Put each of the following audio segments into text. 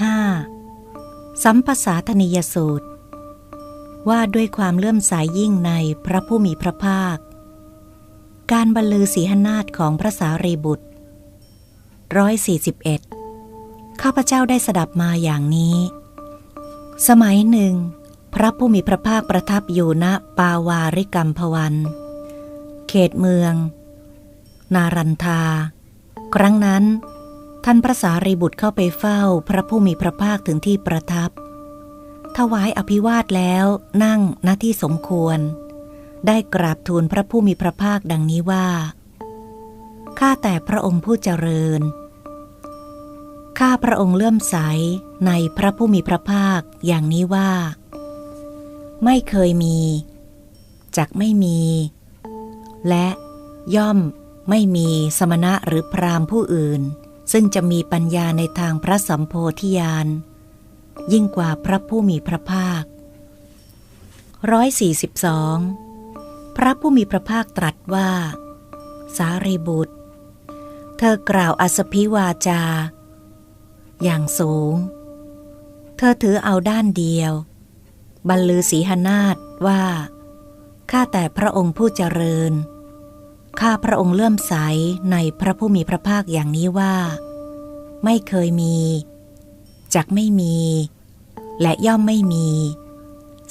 5. สัมภาษาธนิยสูตร ว่าด้วยความเลื่อมสายยิ่งในพระผู้มีพระภาค การบรรลือศีหนาฏของพระสารีบุตรร้อยสี่สิบเอ็ดข้าพเจ้าได้สดับมาอย่างนี้ สมัยหนึ่ง พระผู้มีพระภาคประทับอยู่ณปาวาริกัมพวัน เขตเมือง นารันทา ครั้งนั้น ท่านพระสารีบุตรเข้าไปเฝ้าพระผู้มีพระภาคถึงที่ประทับ ถวายอภิวาทแล้วนั่งณที่สมควร ได้กราบทูลพระผู้มีพระภาคดังนี้ว่า ข้าแต่พระองค์ผู้เจริญ ข้าพระองค์เลื่อมใสในพระผู้มีพระภาคอย่างนี้ว่า ไม่เคยมี จักไม่มี และย่อมไม่มีสมณะหรือพรามผู้อื่น ซึ่งจะมีปัญญาในทางพระสัมโพธิญาณ ยิ่งกว่าพระผู้มีพระภาคร้อยสี่สิบสองพระผู้มีพระภาคตรัสว่า สารีบุตร เธอกล่าวอสพิวาจา อย่างสูง เธอถือเอาด้านเดียว บรรลือสีหนาฏว่า ข้าแต่พระองค์ผู้เจริญ ข้าพระองค์เลื่อมใสในพระผู้มีพระภาคอย่างนี้ว่า ไม่เคยมี จักไม่มี และย่อมไม่มี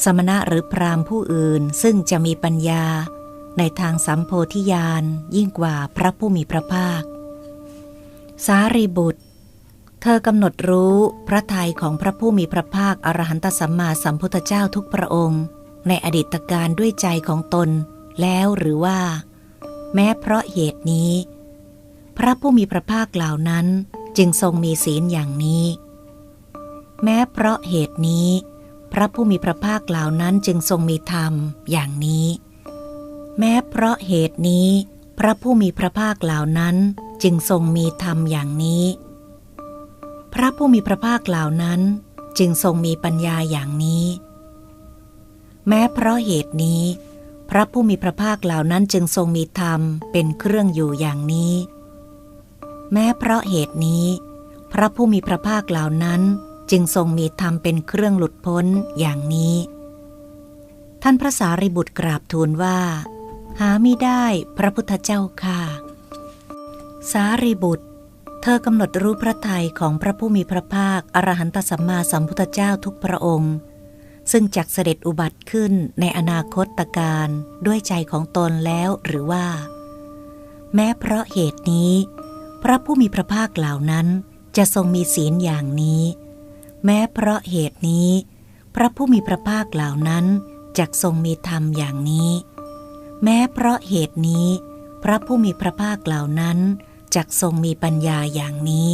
สมณะหรือพรามผู้อื่นซึ่งจะมีปัญญาในทางสัมโพธิญาณยิ่งกว่าพระผู้มีพระภาค สารีบุตร เธอกำหนดรู้พระทัยของพระผู้มีพระภาคอรหันตสัมมาสัมพุทธเจ้าทุกพระองค์ ในอดีตการด้วยใจของตนแล้วหรือว่า แม้เพราะเหตุนี้ พระผู้มีพระภาคเหล่านั้นจึงทรงมีศีลอย่างนี้ แม้เพราะเหตุนี้ พระผู้มีพระภาคเหล่านั้นจึงทรงมีธรรมอย่างนี้ แม้เพราะเหตุนี้ พระผู้มีพระภาคเหล่านั้นจึงทรงมีธรรมอย่างนี้ พระผู้มีพระภาคเหล่านั้นจึงทรงมีปัญญาอย่างนี้ แม้เพราะเหตุนี้ พระผู้มีพระภาคเหล่านั้นจึงทรงมีธรรมเป็นเครื่องอยู่อย่างนี้ แม้เพราะเหตุนี้ พระผู้มีพระภาคเหล่านั้นจึงทรงมีธรรมเป็นเครื่องหลุดพ้นอย่างนี้ ท่านพระสารีบุตรกราบทูลว่า หาไม่ได้พระพุทธเจ้าค่ะ สารีบุตร เธอกำหนดรู้พระทัยของพระผู้มีพระภาคอรหันตสัมมาสัมพุทธเจ้าทุกพระองค์ ซึ่งจักเสด็จอุบัติขึ้นในอนาคตการด้วยใจของตนแล้วหรือว่า แม้เพราะเหตุนี้ พระผู้มีพระภาคเหล่านั้นจะทรงมีศีลอย่างนี้ แม้เพราะเหตุนี้ พระผู้มีพระภาคเหล่านั้นจักทรงมีธรรมอย่างนี้ แม้เพราะเหตุนี้ พระผู้มีพระภาคเหล่านั้นจักทรงมีปัญญาอย่างนี้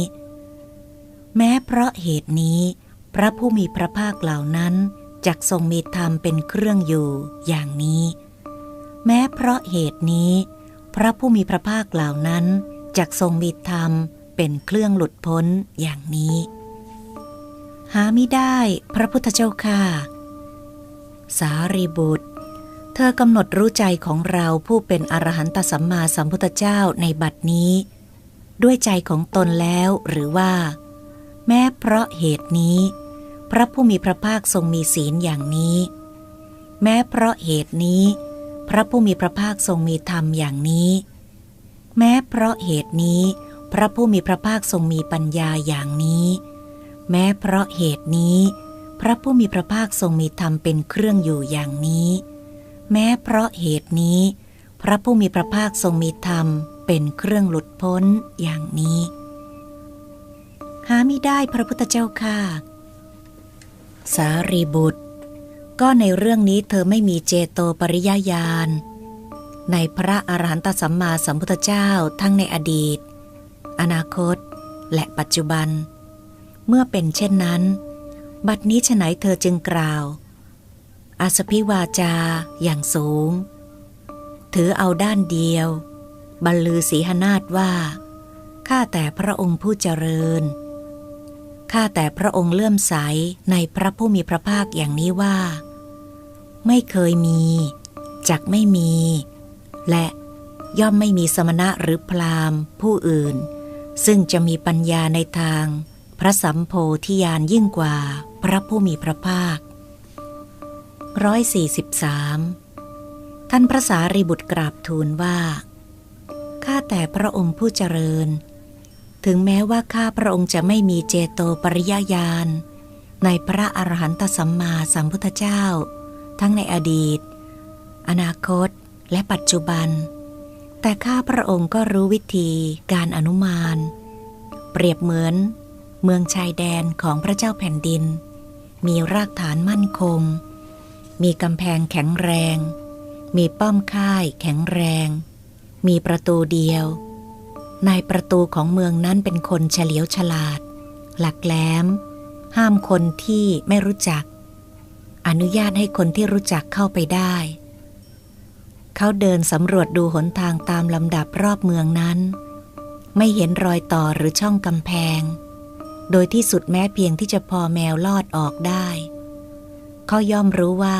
แม้เพราะเหตุนี้ พระผู้มีพระภาคเหล่านั้น จักทรงมีธรรมเป็นเครื่องอยู่อย่างนี้ แม้เพราะเหตุนี้ พระผู้มีพระภาคเหล่านั้นจักทรงมีธรรมเป็นเครื่องหลุดพ้นอย่างนี้ หาไม่ได้พระพุทธเจ้าค่ะ สารีบุตร เธอกำหนดรู้ใจของเราผู้เป็นอรหันตสัมมาสัมพุทธเจ้าในบัดนี้ ด้วยใจของตนแล้วหรือว่า แม้เพราะเหตุนี้ พระผู้มีพระภาคทรงมีศีลอย่างนี้ แม้เพราะเหตุนี้ พระผู้มีพระภาคทรงมีธรรมอย่างนี้ แม้เพราะเหตุนี้ พระผู้มีพระภาคทรงมีปัญญาอย่างนี้ แม้เพราะเหตุนี้ พระผู้มีพระภาคทรงมีธรรมเป็นเครื่องอยู่อย่างนี้ แม้เพราะเหตุนี้ พระผู้มีพระภาคทรงมีธรรมเป็นเครื่องหลุดพ้นอย่างนี้ หาไม่ได้พระพุทธเจ้าค่ะ สารีบุตร ก็ในเรื่องนี้เธอไม่มีเจโตปริยญาณ ในพระอรหันตสัมมาสัมพุทธเจ้าทั้งในอดีต อนาคต และปัจจุบัน เมื่อเป็นเช่นนั้น บัดนี้ฉไหนเธอจึงกล่าว อาสพิวาจาอย่างสูง ถือเอาด้านเดียว บรรลือสีหนาฏว่า ข้าแต่พระองค์ผู้เจริญ ข้าแต่พระองค์เลื่อมใสในพระผู้มีพระภาคอย่างนี้ว่า ไม่เคยมี จักไม่มี และย่อมไม่มีสมณะหรือพราหมณ์ ผู้อื่น ซึ่งจะมีปัญญาในทาง พระสัมโพธิญาณยิ่งกว่าพระผู้มีพระภาคร้อยสี่สิบสามท่านพระสารีบุตรกราบทูลว่า ข้าแต่พระองค์ผู้เจริญ ถึงแม้ว่าข้าพระองค์จะไม่มีเจโตปริยญาณในพระอรหันตสัมมาสัมพุทธเจ้า ทั้งในอดีต อนาคต และปัจจุบัน แต่ข้าพระองค์ก็รู้วิธีการอนุมาน เปรียบเหมือน เมืองชายแดนของพระเจ้าแผ่นดิน มีรากฐานมั่นคง มีกำแพงแข็งแรง มีป้อมค่ายแข็งแรง มีประตูเดียว ในประตูของเมืองนั้นเป็นคนเฉลียวฉลาด หลักแหลม ห้ามคนที่ไม่รู้จัก อนุญาตให้คนที่รู้จักเข้าไปได้ เขาเดินสำรวจดูหนทางตามลำดับรอบเมืองนั้น ไม่เห็นรอยต่อหรือช่องกำแพง โดยที่สุดแม้เพียงที่จะพอแมวลอดออกได้ เขาย่อมรู้ว่า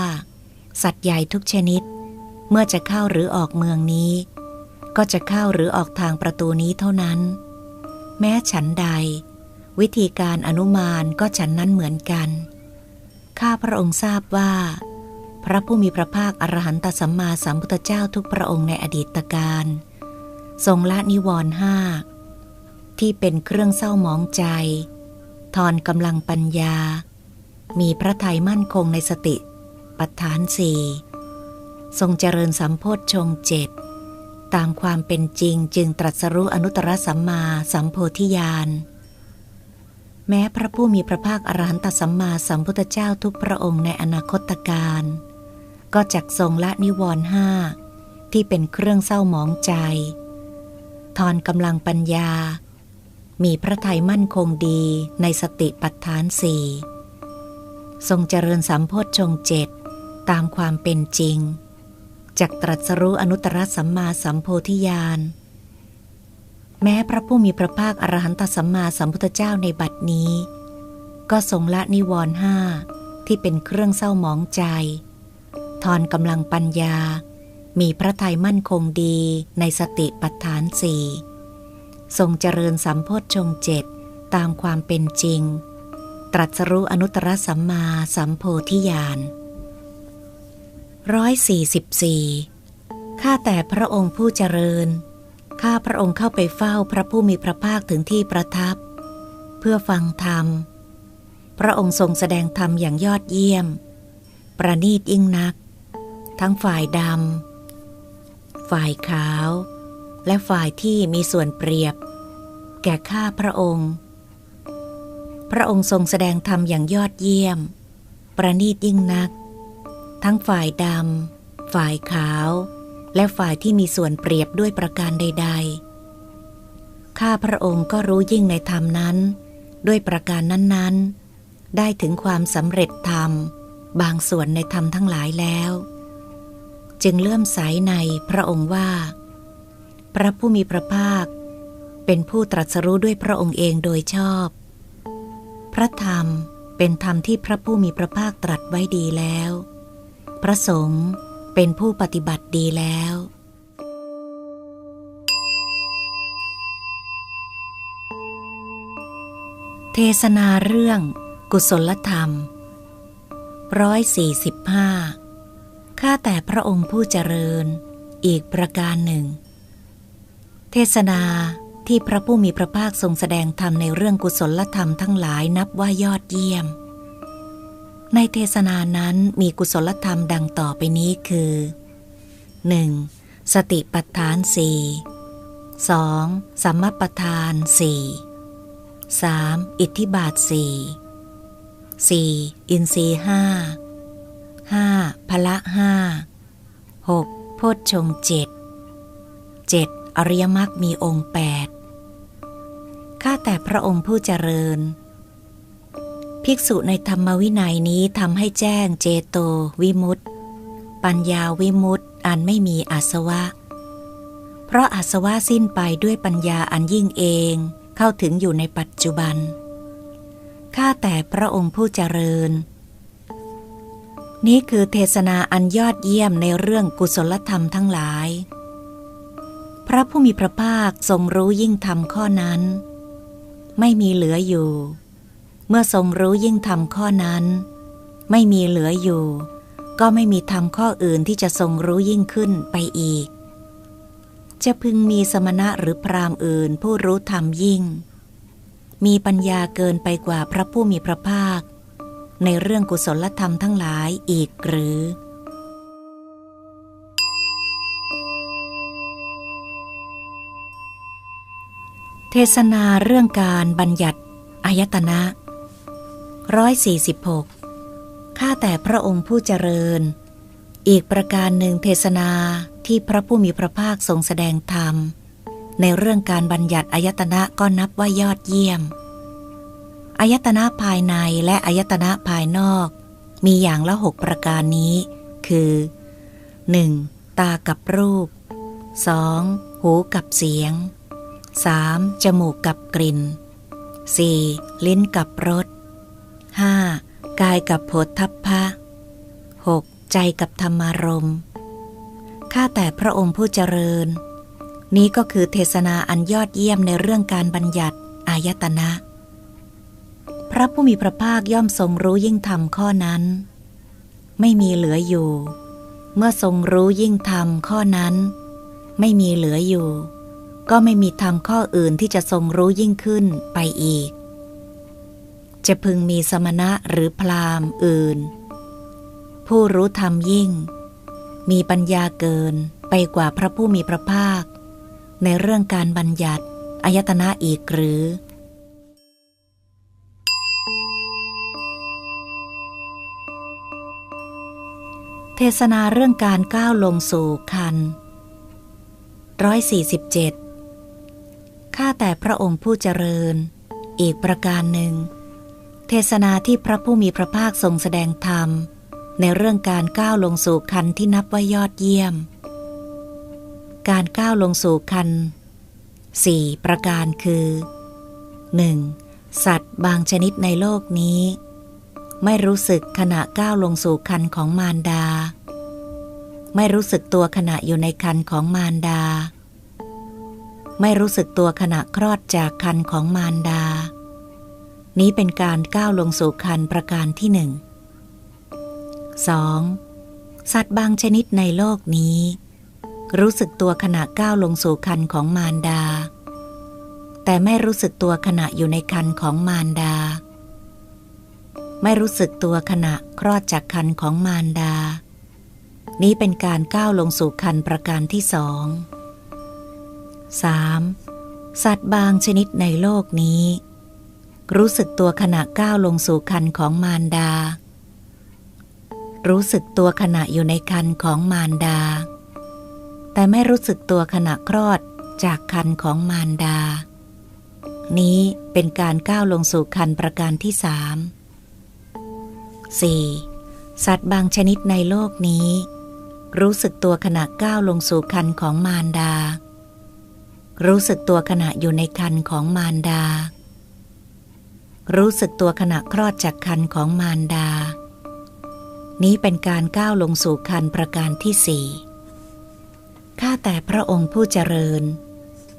สัตว์ใหญ่ทุกชนิด เมื่อจะเข้าหรือออกเมืองนี้ ก็จะเข้าหรือออกทางประตูนี้เท่านั้น แม้ฉันใด วิธีการอนุมานก็ฉันนั้นเหมือนกัน ข้าพระองค์ทราบว่า พระผู้มีพระภาคอรหันตสัมมาสัมพุทธเจ้าทุกพระองค์ในอดีตการ ทรงละนิวรณ์ห้าที่เป็นเครื่องเศร้ามองใจ ทอนกำลังปัญญา มีพระทัยมั่นคงในสติ ปัฏฐานสี่ทรงเจริญสัมโพธชงเจ็ด ตามความเป็นจริงจึงตรัสรู้อนุตตรสัมมาสัมโพธิญาณ แม้พระผู้มีพระภาคอรหันตสัมมาสัมพุทธเจ้าทุกพระองค์ในอนาคตการ ก็จักทรงละนิวรณ์ห้าที่เป็นเครื่องเศร้าหมองใจ ทอนกำลังปัญญา มีพระทัยมั่นคงดีในสติปัฏฐานสี่ทรงเจริญสัมโพธชงเจ็ดตามความเป็นจริง จักตรัสรู้อนุตตรสัมมาสัมโพธิญาณ แม้พระผู้มีพระภาคอรหันตสัมมาสัมพุทธเจ้าในบัดนี้ ก็ทรงละนิวรณ์ห้าที่เป็นเครื่องเศร้าหมองใจ ทอนกำลังปัญญา มีพระทัยมั่นคงดีในสติปัฏฐานสี่ทรงเจริญสัมโพธชงเจ็ดตามความเป็นจริง ตรัสรู้อนุตตรสัมมาสัมโพธิญาณ ร้อยสี่สิบสี่ข้าแต่พระองค์ผู้เจริญ ข้าพระองค์เข้าไปเฝ้าพระผู้มีพระภาคถึงที่ประทับ เพื่อฟังธรรม พระองค์ทรงแสดงธรรมอย่างยอดเยี่ยม ประณีตยิ่งนัก ทั้งฝ่ายดำ ฝ่ายขาว และฝ่ายที่มีส่วนเปรียบ แก่ข้าพระองค์ พระองค์ทรงแสดงธรรมอย่างยอดเยี่ยม ประณีตยิ่งนัก ทั้งฝ่ายดำ ฝ่ายขาว และฝ่ายที่มีส่วนเปรียบด้วยประการใด ๆ ข้าพระองค์ก็รู้ยิ่งในธรรมนั้น ด้วยประการนั้นๆ ได้ถึงความสำเร็จธรรม บางส่วนในธรรมทั้งหลายแล้ว จึงเลื่อมใสในพระองค์ว่า พระผู้มีพระภาค เป็นผู้ตรัสรู้ด้วยพระองค์เองโดยชอบ พระธรรมเป็นธรรมที่พระผู้มีพระภาคตรัสไว้ดีแล้ว พระสงฆ์เป็นผู้ปฏิบัติดีแล้ว เทศนาเรื่องกุศลธรรมร้อยสี่สิบห้าข้าแต่พระองค์ผู้เจริญอีกประการหนึ่ง เทศนาที่พระผู้มีพระภาคทรงแสดงธรรมในเรื่องกุศลธรรมทั้งหลายนับว่ายอดเยี่ยม ในเทศนานั้นมีกุศลธรรมดังต่อไปนี้คือ 1. สติปัฏฐานสี่สองสัมมปทานสี่สามอิทธิบาทสี่สี่อินทรีห้าห้าพละห้าหกโพชฌงเจ็ดเจ็ดอริยมรรคมีองค์แปดข้าแต่พระองค์ผู้เจริญ ภิกษุในธรรมวินัยนี้ทำให้แจ้งเจโตวิมุตติ ปัญญาวิมุตติอันไม่มีอาสวะ เพราะอาสวะสิ้นไปด้วยปัญญาอันยิ่งเองเข้าถึงอยู่ในปัจจุบัน ข้าแต่พระองค์ผู้เจริญ นี้คือเทศนาอันยอดเยี่ยมในเรื่องกุศลธรรมทั้งหลาย พระผู้มีพระภาคทรงรู้ยิ่งธรรมข้อนั้น ไม่มีเหลืออยู่ เมื่อทรงรู้ยิ่งทำข้อนั้น ไม่มีเหลืออยู่ ก็ไม่มีทำข้ออื่นที่จะทรงรู้ยิ่งขึ้นไปอีก จะพึงมีสมณะหรือพรามอื่นผู้รู้ธรรมยิ่ง มีปัญญาเกินไปกว่าพระผู้มีพระภาค ในเรื่องกุศลธรรมทั้งหลายอีกหรือเทศนาเรื่องการบัญญัติอายตนะ ร้อยสี่สิบหกข้าแต่พระองค์ผู้เจริญ อีกประการหนึ่งเทศนาที่พระผู้มีพระภาคทรงแสดงธรรม ในเรื่องการบัญญัติอายตนะก็นับว่ายอดเยี่ยม อายตนะภายในและอายตนะภายนอก มีอย่างละหกประการนี้ คือ 1. ตากับรูป 2. หูกับเสียง 3. จมูกกับกลิ่น 4. ลิ้นกับรส 5. กายกับโผฏทัพพะ 6. ใจกับธรรมารมข้าแต่พระองค์ผู้เจริญ นี้ก็คือเทศนาอันยอดเยี่ยมในเรื่องการบัญญัติอายตนะ พระผู้มีพระภาคย่อมทรงรู้ยิ่งธรรมข้อนั้น ไม่มีเหลืออยู่ เมื่อทรงรู้ยิ่งธรรมข้อนั้น ไม่มีเหลืออยู่ ก็ไม่มีธรรมข้ออื่นที่จะทรงรู้ยิ่งขึ้นไปอีก จะพึงมีสมณะหรือพราหมณ์อื่น ผู้รู้ธรรมยิ่ง มีปัญญาเกินไปกว่าพระผู้มีพระภาค ในเรื่องการบัญญัติอายตนะอีกหรือ เทศนาเรื่องการก้าวลงสู่คันร้อยสี่สิบเจ็ดข้าแต่พระองค์ผู้เจริญ อีกประการหนึ่ง เทศนาที่พระผู้มีพระภาคทรงแสดงธรรม ในเรื่องการก้าวลงสู่คันที่นับว่ายอดเยี่ยม การก้าวลงสู่คันสี่ประการคือ 1. สัตว์บางชนิดในโลกนี้ ไม่รู้สึกขณะก้าวลงสู่คันของมารดา ไม่รู้สึกตัวขณะอยู่ในคันของมารดา ไม่รู้สึกตัวขณะคลอดจากคันของมารดา นี้เป็นการก้าวลงสู่คันประการที่หนึ่ง 2. สัตว์บางชนิดในโลกนี้ รู้สึกตัวขณะก้าวลงสู่คันของมารดา แต่ไม่รู้สึกตัวขณะอยู่ในคันของมารดา ไม่รู้สึกตัวขณะคลอดจากคันของมารดา นี้เป็นการก้าวลงสู่คันประการที่สอง 3. สัตว์บางชนิดในโลกนี้ รู้สึกตัวขณะก้าวลงสู่คันของมารดา รู้สึกตัวขณะอยู่ในคันของมารดา แต่ไม่รู้สึกตัวขณะคลอดจากคันของมารดา นี้เป็นการก้าวลงสู่คันประการที่สาม 4. สัตว์บางชนิดในโลกนี้ รู้สึกตัวขณะก้าวลงสู่คันของมารดา รู้สึกตัวขณะอยู่ในคันของมารดา รู้สึกตัวขณะคลอดจากคันของมารดา นี้เป็นการก้าวลงสู่คันประการที่สี่ข้าแต่พระองค์ผู้เจริญ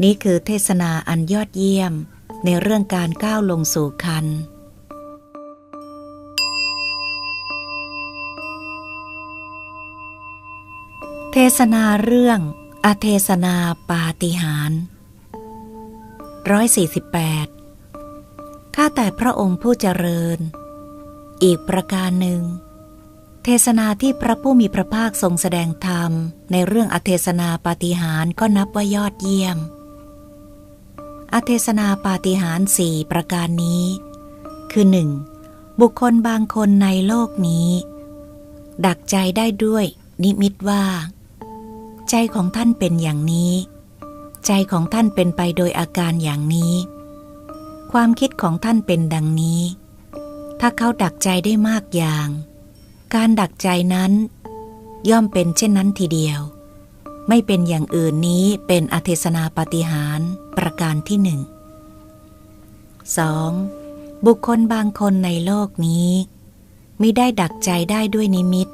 นี้คือเทศนาอันยอดเยี่ยมในเรื่องการก้าวลงสู่คันเทศนาเรื่องอเทศนาปาติหารร้อยสี่สิบแปด ข้าแต่พระองค์ผู้เจริญ อีกประการหนึ่ง เทศนาที่พระผู้มีพระภาคทรงแสดงธรรม ในเรื่องอเทศนาปาฏิหาริย์ก็นับว่ายอดเยี่ยม อเทศนาปาฏิหาริย์สี่ประการนี้ คือหนึ่งบุคคลบางคนในโลกนี้ ดักใจได้ด้วย นิมิตว่า ใจของท่านเป็นอย่างนี้ ใจของท่านเป็นไปโดยอาการอย่างนี้ ความคิดของท่านเป็นดังนี้ ถ้าเขาดักใจได้มากอย่าง การดักใจนั้น ย่อมเป็นเช่นนั้นทีเดียว ไม่เป็นอย่างอื่นนี้เป็นอเทศนาปฏิหารประการที่หนึ่ง 2. บุคคลบางคนในโลกนี้มิได้ดักใจได้ด้วยนิมิต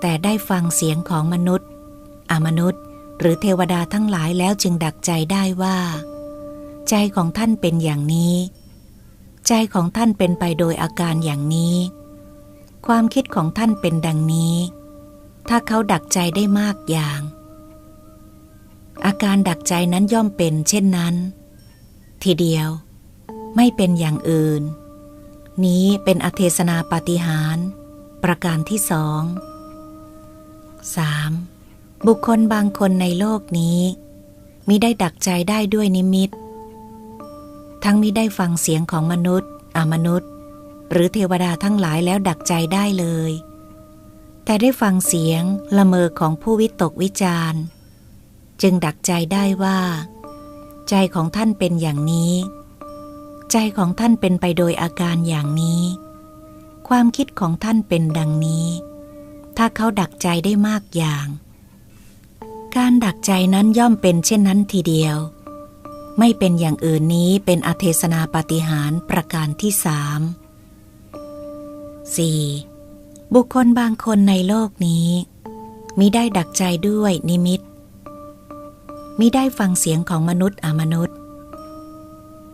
แต่ได้ฟังเสียงของมนุษย์ อมนุษย์ หรือเทวดาทั้งหลายแล้วจึงดักใจได้ว่า ใจของท่านเป็นอย่างนี้ ใจของท่านเป็นไปโดยอาการอย่างนี้ ความคิดของท่านเป็นดังนี้ ถ้าเขาดักใจได้มากอย่าง อาการดักใจนั้นย่อมเป็นเช่นนั้น ทีเดียว ไม่เป็นอย่างอื่น นี้เป็นอเทศนาปาฏิหารประการที่สอง 3. บุคคลบางคนในโลกนี้มิได้ดักใจได้ด้วยนิมิต ทั้งมิได้ฟังเสียงของมนุษย์อมนุษย์ หรือเทวดาทั้งหลายแล้วดักใจได้เลย แต่ได้ฟังเสียงละเมอของผู้วิตกวิจารณ์ จึงดักใจได้ว่า ใจของท่านเป็นอย่างนี้ ใจของท่านเป็นไปโดยอาการอย่างนี้ ความคิดของท่านเป็นดังนี้ ถ้าเขาดักใจได้มากอย่าง การดักใจนั้นย่อมเป็นเช่นนั้นทีเดียว ไม่เป็นอย่างอื่นนี้เป็นอเทศนาปฏิหารประการที่สาม 4. บุคคลบางคนในโลกนี้มิได้ดักใจด้วยนิมิตมิได้ฟังเสียงของมนุษย์อมนุษย์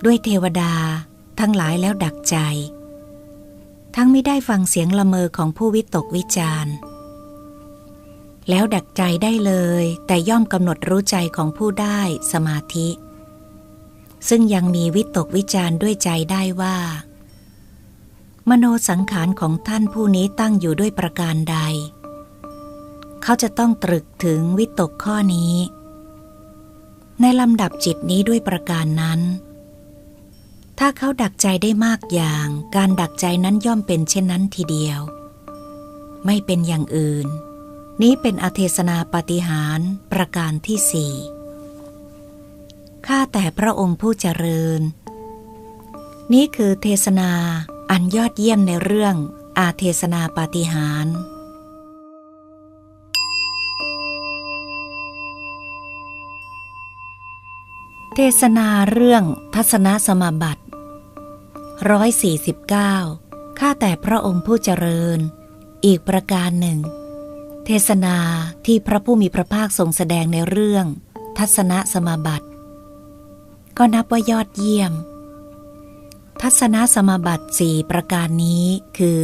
ด้วยเทวดาทั้งหลายแล้วดักใจ ทั้งไม่ได้ฟังเสียงละเมอของผู้วิตกวิจารณ์แล้วดักใจได้เลย แต่ย่อมกำหนดรู้ใจของผู้ได้สมาธิ ซึ่งยังมีวิตกวิจารณ์ด้วยใจได้ว่า มโนสังขารของท่านผู้นี้ตั้งอยู่ด้วยประการใด เขาจะต้องตรึกถึงวิตกข้อนี้ ในลำดับจิตนี้ด้วยประการนั้น ถ้าเขาดักใจได้มากอย่าง การดักใจนั้นย่อมเป็นเช่นนั้นทีเดียว ไม่เป็นอย่างอื่น นี้เป็นอเทศนาปฏิหารประการที่สี่ ข้าแต่พระองค์ผู้เจริญ นี่คือเทศนาอันยอดเยี่ยมในเรื่องอาเทศนาปาฏิหารเทศนาเรื่องทัศนสมาบัติร้อยสี่สิบเก้าข้าแต่พระองค์ผู้เจริญ อีกประการหนึ่ง เทศนาที่พระผู้มีพระภาคทรงแสดงในเรื่อง ทัศนสมาบัติ ก็นับว่ายอดเยี่ยม ทัศนสมาบัติสี่ประการนี้คือ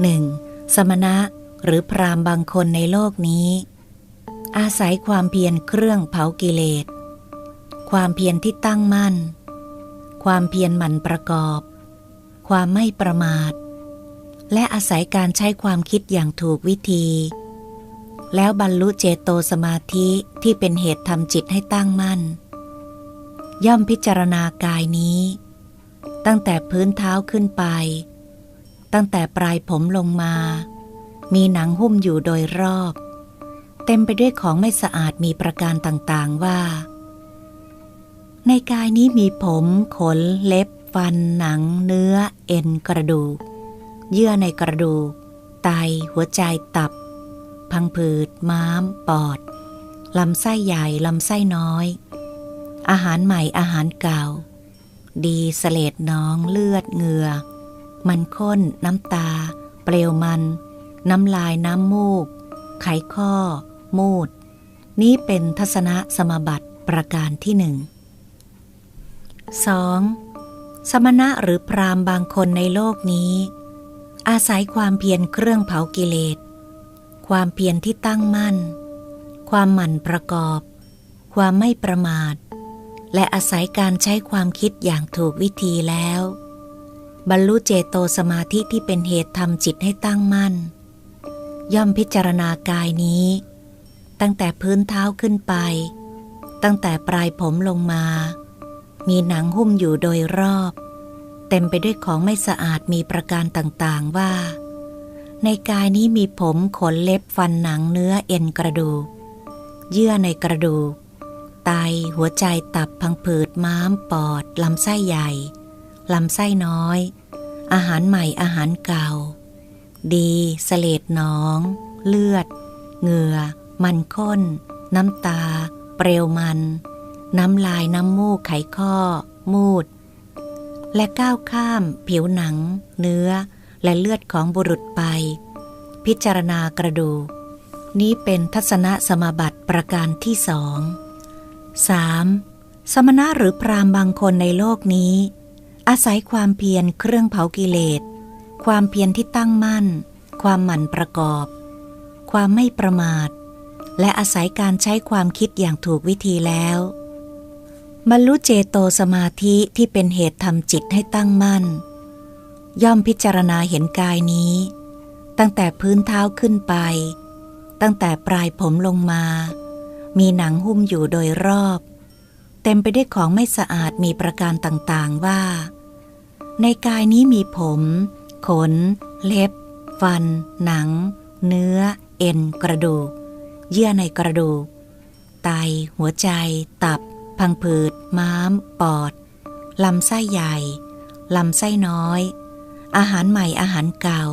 1. สมณะหรือพรามบางคนในโลกนี้ อาศัยความเพียรเครื่องเผากิเลส ความเพียรที่ตั้งมั่น ความเพียรหมั่นประกอบ ความไม่ประมาท และอาศัยการใช้ความคิดอย่างถูกวิธี แล้วบรรลุเจโตสมาธิที่เป็นเหตุทำจิตให้ตั้งมั่น ย่อมพิจารณากายนี้ ตั้งแต่พื้นเท้าขึ้นไป ตั้งแต่ปลายผมลงมา มีหนังหุ้มอยู่โดยรอบ เต็มไปด้วยของไม่สะอาดมีประการต่างๆว่า ในกายนี้มีผม ขน เล็บ ฟัน หนัง เนื้อ เอ็นกระดูก เยื่อในกระดูก ไต หัวใจตับ พังผืด ม้าม ปอดลำไส้ใหญ่ ลำไส้น้อย อาหารใหม่อาหารเก่า ดีสเลดน้องเลือดเหงื่อ มันข้น น้ำตา เปลวมัน น้ำลายน้ำมูก ไขข้อ มูด นี้เป็นทัศนะสมบัติประการที่หนึ่ง 2. สมณะหรือพรามบางคนในโลกนี้ อาศัยความเพียรเครื่องเผากิเลส ความเพียรที่ตั้งมั่น ความหมั่นประกอบ ความไม่ประมาท และอาศัยการใช้ความคิดอย่างถูกวิธีแล้ว บรรลุเจโตสมาธิที่เป็นเหตุทำจิตให้ตั้งมั่น ย่อมพิจารณากายนี้ ตั้งแต่พื้นเท้าขึ้นไป ตั้งแต่ปลายผมลงมา มีหนังหุ้มอยู่โดยรอบ เต็มไปด้วยของไม่สะอาดมีประการต่างๆว่า ในกายนี้มีผมขนเล็บฟันหนังเนื้อเอ็นกระดูก เยื่อในกระดูก ไต หัวใจตับพังผืดม้าม ปอด ลำไส้ใหญ่ ลำไส้น้อย อาหารใหม่อาหารเก่า ดีสเลดหนอง เลือด เหงื่อ มันข้น น้ำตา เปลวมัน น้ำลายน้ำมูกไขข้อ มูด และก้าวข้าม ผิวหนัง เนื้อ และเลือดของบุรุษไป พิจารณากระดูกนี้เป็นทัศนสมาบัติประการที่สอง 3. สมณะหรือพรามบางคนในโลกนี้ อาศัยความเพียรเครื่องเผากิเลส ความเพียรที่ตั้งมั่น ความหมั่นประกอบ ความไม่ประมาท และอาศัยการใช้ความคิดอย่างถูกวิธีแล้วบรรลุเจโตสมาธิที่เป็นเหตุทำจิตให้ตั้งมั่น ย่อมพิจารณาเห็นกายนี้ ตั้งแต่พื้นเท้าขึ้นไป ตั้งแต่ปลายผมลงมา มีหนังหุ้มอยู่โดยรอบ เต็มไปด้วยของไม่สะอาดมีประการต่างๆว่า ในกายนี้มีผม ขน เล็บ ฟัน หนัง เนื้อ เอ็น กระดูก เยื่อในกระดูก ไต หัวใจ ตับ พังผืด ม้าม ปอด ลำไส้ใหญ่ ลำไส้น้อย อาหารใหม่อาหารเก่า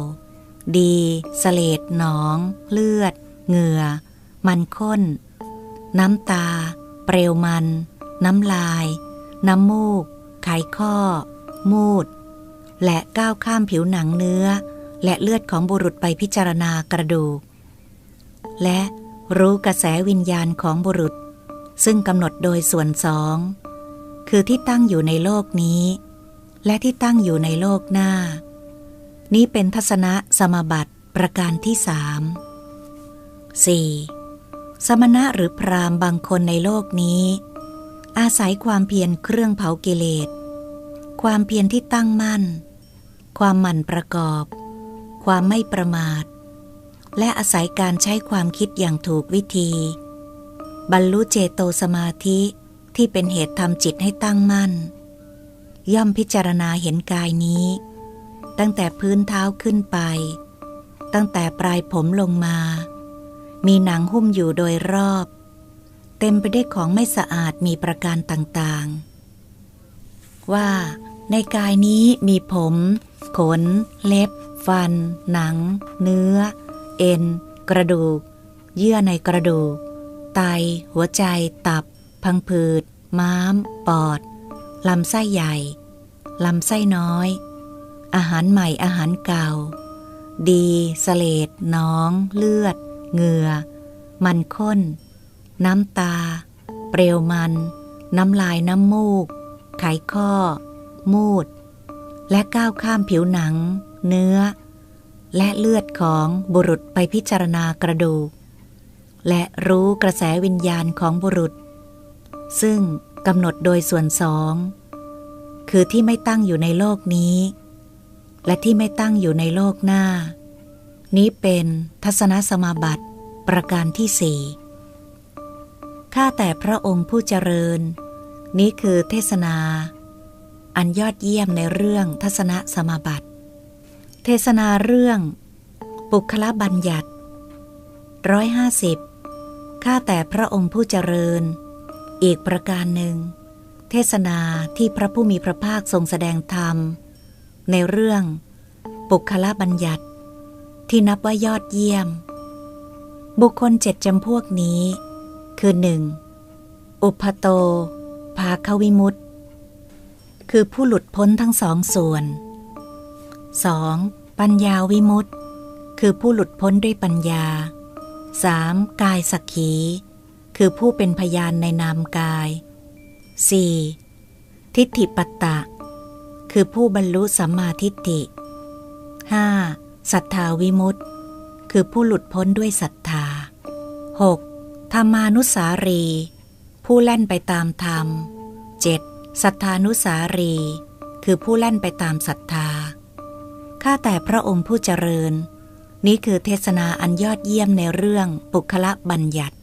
ดี สเลดหนอง เลือด เหงื่อ มันข้น น้ำตา เปลวมัน น้ำลาย น้ำมูก ไขข้อ มูด และก้าวข้ามผิวหนังเนื้อ และเลือดของบุรุษไปพิจารณากระดูก และรู้กระแสวิญญาณของบุรุษ ซึ่งกำหนดโดยส่วนสอง คือที่ตั้งอยู่ในโลกนี้ และที่ตั้งอยู่ในโลกหน้า นี้เป็นทัศนะสมบัติประการที่สาม 4. สมณะหรือพรามบางคนในโลกนี้ อาศัยความเพียรเครื่องเผากิเลส ความเพียรที่ตั้งมั่น ความหมั่นประกอบ ความไม่ประมาท และอาศัยการใช้ความคิดอย่างถูกวิธี บรรลุเจโตสมาธิที่เป็นเหตุทำจิตให้ตั้งมั่น ย่อมพิจารณาเห็นกายนี้ ตั้งแต่พื้นเท้าขึ้นไป ตั้งแต่ปลายผมลงมา มีหนังหุ้มอยู่โดยรอบ เต็มไปด้วยของไม่สะอาดมีประการต่างๆ ว่าในกายนี้มีผม ขน เล็บ ฟัน หนัง เนื้อ เอ็น กระดูก เยื่อในกระดูก ไต หัวใจ ตับ พังผืด ม้าม ปอด ลำไส้ใหญ่ ลำไส้น้อย อาหารใหม่อาหารเก่า ดีสเลดน้อง เลือด เหงื่อ มันข้น น้ำตา เปลวมัน น้ำลายน้ำมูก ไขข้อ มูด และก้าวข้ามผิวหนัง เนื้อ และเลือดของบุรุษไปพิจารณากระดูก และรู้กระแสวิญญาณของบุรุษ ซึ่งกำหนดโดยส่วนสอง คือที่ไม่ตั้งอยู่ในโลกนี้ และที่ไม่ตั้งอยู่ในโลกหน้า นี้เป็นทัศนสมาบัติประการที่สี่ข้าแต่พระองค์ผู้เจริญ นี้คือเทศนา อันยอดเยี่ยมในเรื่องทัศนสมาบัติ เทศนาเรื่องปุคละบัญญัติร้อยห้าสิบข้าแต่พระองค์ผู้เจริญ อีกประการหนึ่ง เทศนาที่พระผู้มีพระภาคทรงแสดงธรรม ในเรื่องปุคละบัญญัติ ที่นับว่ายอดเยี่ยม บุคคลเจ็ดจำพวกนี้ คือหนึ่งอุปโต ภาควิมุตตคือผู้หลุดพ้นทั้งสองส่วน 2. ปัญญาวิมุตตคือผู้หลุดพ้นด้วยปัญญา 3. กายสักขี คือผู้เป็นพยานในนามกาย 4. ทิฏฐิปัตตะ คือผู้บรรลุสัมมาทิฏฐิ 5. สัทธาวิมุตตคือผู้หลุดพ้นด้วยศรัทธา 6. ธรรมานุสารี ผู้แล่นไปตามธรรม 7. สัทธานุสารี คือผู้แล่นไปตามศรัทธา ข้าแต่พระองค์ผู้เจริญ นี้คือเทศนาอันยอดเยี่ยมในเรื่องปุคละบัญญัติ